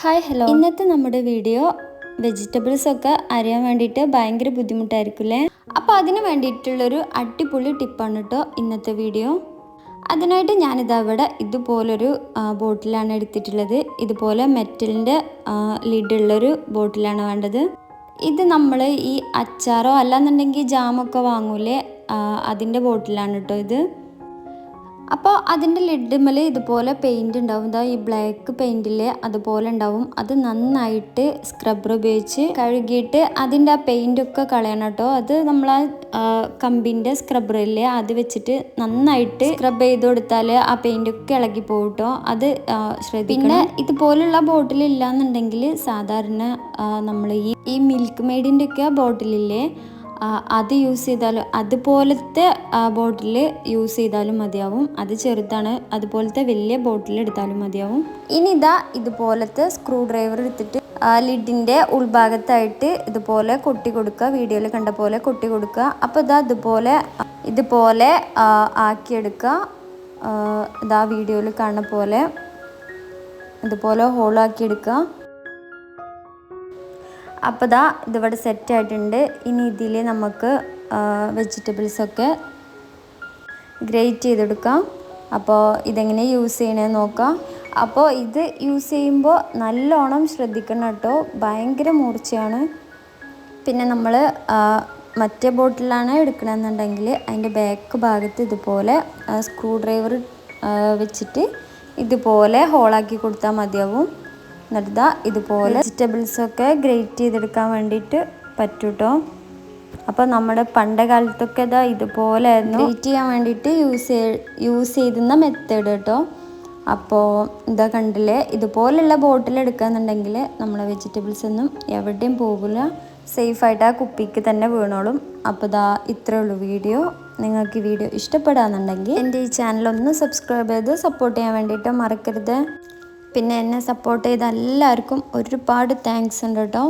Hi hello. ഇന്നത്തെ നമ്മുടെ video vegetables ഒക്കെ അറിയാൻ വേണ്ടിയിട്ട് ഭയങ്കര ബുദ്ധിമുട്ടായിരിക്കില്ലേ? അപ്പോൾ അതിന് വേണ്ടിയിട്ടുള്ളൊരു അടിപൊളി ടിപ്പാണ് കേട്ടോ ഇന്നത്തെ വീഡിയോ. അതിനായിട്ട് ഞാനിത് അവിടെ ഇതുപോലൊരു ബോട്ടിലാണ് എടുത്തിട്ടുള്ളത്. ഇതുപോലെ മെറ്റലിന്റെ ലിഡുള്ളൊരു ബോട്ടിലാണ് വേണ്ടത്. ഇത് നമ്മൾ ഈ അച്ചാറോ അല്ലാന്നുണ്ടെങ്കിൽ ജാമൊക്കെ വാങ്ങൂലേ? അതിന്റെ ബോട്ടിലാണ് കേട്ടോ ഇത്. അപ്പോൾ അതിന്റെ ലിഡുമൽ ഇതുപോലെ പെയിന്റ് ഉണ്ടാവും. ഈ ബ്ലാക്ക് പെയിന്റിൽ അതുപോലെ ഉണ്ടാവും. അത് നന്നായിട്ട് സ്ക്രബ്ബർ ഉപയോഗിച്ച് കഴുകിയിട്ട് അതിന്റെ ആ പെയിന്റൊക്കെ കളയണം കേട്ടോ. അത് നമ്മൾ ആ കമ്പിന്റെ സ്ക്രബ്ബറില്ലേ അത് വെച്ചിട്ട് നന്നായിട്ട് സ്ക്രബ് ചെയ്ത് കൊടുത്താൽ ആ പെയിന്റൊക്കെ ഇളകി പോകും കേട്ടോ. അത് ശ്രദ്ധിക്കണം. പിന്നെ ഇതുപോലുള്ള ബോട്ടിൽ ഇല്ലാന്നുണ്ടെങ്കിൽ സാധാരണ നമ്മൾ ഈ ഈ മിൽക്ക് മെയ്ഡിന്റെ ഒക്കെ ബോട്ടിലില്ലേ അത് യൂസ് ചെയ്താലും അതുപോലത്തെ ബോട്ടിൽ യൂസ് ചെയ്താലും മതിയാവും. അത് ചെറുതാണ് അതുപോലത്തെ വലിയ ബോട്ടിൽ എടുത്താലും മതിയാവും. ഇനി ഇതാ ഇതുപോലത്തെ സ്ക്രൂ ഡ്രൈവർ എടുത്തിട്ട് ലിഡിന്റെ ഉൾഭാഗത്തായിട്ട് ഇതുപോലെ കൊട്ടി കൊടുക്കുക. വീഡിയോയിൽ കണ്ട പോലെ കൊട്ടി കൊടുക്കുക. അപ്പോൾ ഇതാ ഇതുപോലെ ഇതുപോലെ ആക്കിയെടുക്കുക. ഇതാ വീഡിയോയിൽ കാണുന്ന പോലെ ഇതുപോലെ ഹോളാക്കി എടുക്കുക അപ്പോൾ ദാ ഇതിവിടെ സെറ്റ് ആയിട്ടുണ്ട്. ഇനി ഇതിൽ നമുക്ക് വെജിറ്റബിൾസൊക്കെ ഗ്രേറ്റ് ചെയ്തെടുക്കാം. അപ്പോൾ ഇതെങ്ങനെ യൂസ് ചെയ്യണമെന്ന് നോക്കാം. അപ്പോൾ ഇത് യൂസ് ചെയ്യുമ്പോൾ നല്ലോണം ശ്രദ്ധിക്കണം കേട്ടോ. ഭയങ്കര മൂർച്ചയാണ്. പിന്നെ നമ്മൾ മറ്റേ ബോട്ടിലാണ് എടുക്കണമെന്നുണ്ടെങ്കിൽ അതിന്റെ ബാക്ക് ഭാഗത്ത് ഇതുപോലെ സ്ക്രൂ ഡ്രൈവർ വെച്ചിട്ട് ഇതുപോലെ ഹോളാക്കി കൊടുത്താൽ മതിയാവും. എന്നിട്ട് ഇതുപോലെ വെജിറ്റബിൾസൊക്കെ ഗ്രേറ്റ് ചെയ്തെടുക്കാൻ വേണ്ടിയിട്ട് പറ്റൂട്ടോ. അപ്പോൾ നമ്മുടെ പണ്ട കാലത്തൊക്കെ ഇതാ ഇതുപോലെ ആയിരുന്നു ഗ്രേറ്റ് ചെയ്യാൻ വേണ്ടിയിട്ട് യൂസ് യൂസ് ചെയ്തുന്ന മെത്തേഡ് കേട്ടോ. അപ്പോൾ ഇതാ കണ്ടില്ലേ? ഇതുപോലുള്ള ബോട്ടിൽ എടുക്കുകയെന്നുണ്ടെങ്കിൽ നമ്മളെ വെജിറ്റബിൾസ് ഒന്നും എവിടെയും പോകില്ല സേഫായിട്ട് ആ കുപ്പിക്ക് തന്നെ വീണോളും. അപ്പോൾ ഇതാ ഇത്രയേ ഉള്ളൂ വീഡിയോ. നിങ്ങൾക്ക് ഈ വീഡിയോ ഇഷ്ടപ്പെടാന്നുണ്ടെങ്കിൽ എന്റെ ഈ ചാനൽ ഒന്ന് സബ്സ്ക്രൈബ് ചെയ്ത് സപ്പോർട്ട് ചെയ്യാൻ വേണ്ടിയിട്ട് മറക്കരുത്. പിന്നെ എന്നെ സപ്പോർട്ട് ചെയ്ത എല്ലാവർക്കും ഒരുപാട് താങ്ക്സ് ഉണ്ട് കേട്ടോ.